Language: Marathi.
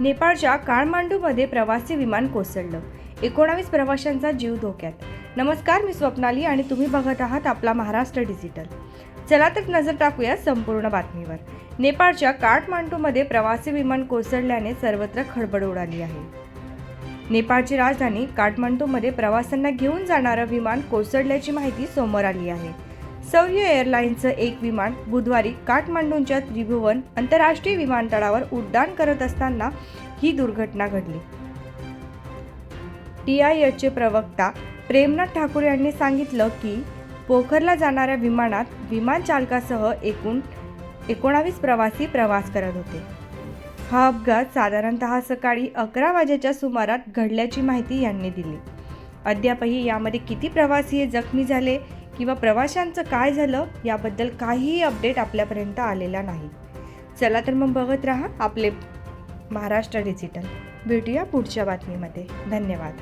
नेपाळच्या काळमांडूमध्ये प्रवासी विमान कोसळलं. एकोणावीस प्रवाशांचा जीव धोक्यात. नमस्कार मी स्वप्नाली आणि तुम्ही बघत आहात आपला महाराष्ट्र डिजिटल. चला तर नजर टाकूया संपूर्ण बातमीवर. नेपाळच्या काठमांडूमध्ये प्रवासी विमान कोसळल्याने सर्वत्र खळबळ उडाली आहे. नेपाळची राजधानी काठमांडूमध्ये प्रवाशांना घेऊन जाणारं विमान कोसळल्याची माहिती समोर आली आहे. सौर्य एअरलाईन्सचं एक विमान बुधवारी काठमांडूंच्या त्रिभुवन आंतरराष्ट्रीय विमानतळावर उड्डाण करत असताना ही दुर्घटना घडली. टी आय एचचे प्रवक्ता प्रेमनाथ ठाकूर यांनी सांगितलं की पोखरला जाणाऱ्या विमानात विमान चालकासह एकूण एकोणावीस प्रवासी प्रवास करत होते. हा अपघात साधारणतः सकाळी अकरा वाजेच्या सुमारात घडल्याची माहिती यांनी दिली. अद्यापही यामध्ये किती प्रवासी जखमी झाले किंवा प्रवाशांचं काय झालं याबद्दल काहीही अपडेट आपल्यापर्यंत आलेला नाही. चला तर मग बघत राहा आपले महाराष्ट्र डिजिटल भेटूया पुढच्या बातमीमध्ये. धन्यवाद.